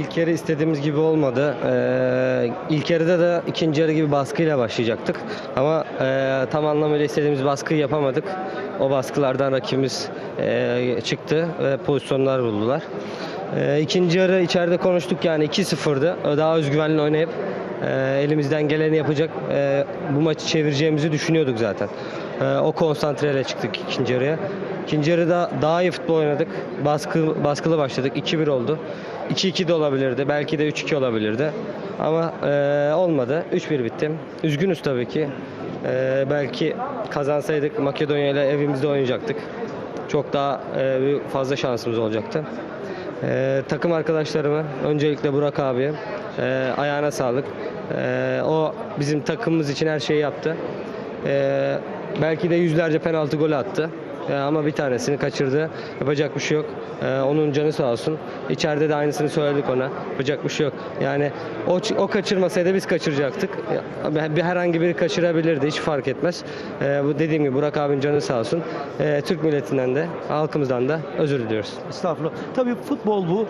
İlk yarı istediğimiz gibi olmadı. Ee, ilk yarıda da ikinci yarı gibi baskıyla başlayacaktık. Ama e, tam anlamıyla istediğimiz baskıyı yapamadık. O baskılardan rakibimiz e, çıktı ve pozisyonlar buldular. E, ikinci yarı içeride konuştuk yani 2-0'dı. Daha özgüvenli oynayıp e, elimizden geleni yapacak e, bu maçı çevireceğimizi düşünüyorduk zaten. E, o konsantreyle çıktık ikinci yarıya. İkinci yarıda daha iyi futbol oynadık. Baskı, baskılı başladık. 2-1 oldu. 2-2 de olabilirdi. Belki de 3-2 olabilirdi. Ama e, olmadı. 3-1 bitti. Üzgünüz tabii ki. E, belki kazansaydık Makedonya ile evimizde oynayacaktık. Çok daha e, fazla şansımız olacaktı. E, takım arkadaşlarıma, öncelikle Burak abiye e, ayağına sağlık. E, o bizim takımımız için her şeyi yaptı. E, belki de yüzlerce penaltı golü attı. E, ama bir tanesini kaçırdı. Yapacak bir şey yok. E, onun canı sağ olsun. İçeride de aynısını söyledik ona. Yapacak bir şey yok. Yani o, o kaçırmasaydı biz kaçıracaktık. Bir herhangi biri kaçırabilirdi. Hiç fark etmez. E, bu dediğim gibi Burak abinin canı sağ olsun. Türk milletinden de halkımızdan da özür diliyoruz. Estağfurullah. Tabii futbol bu.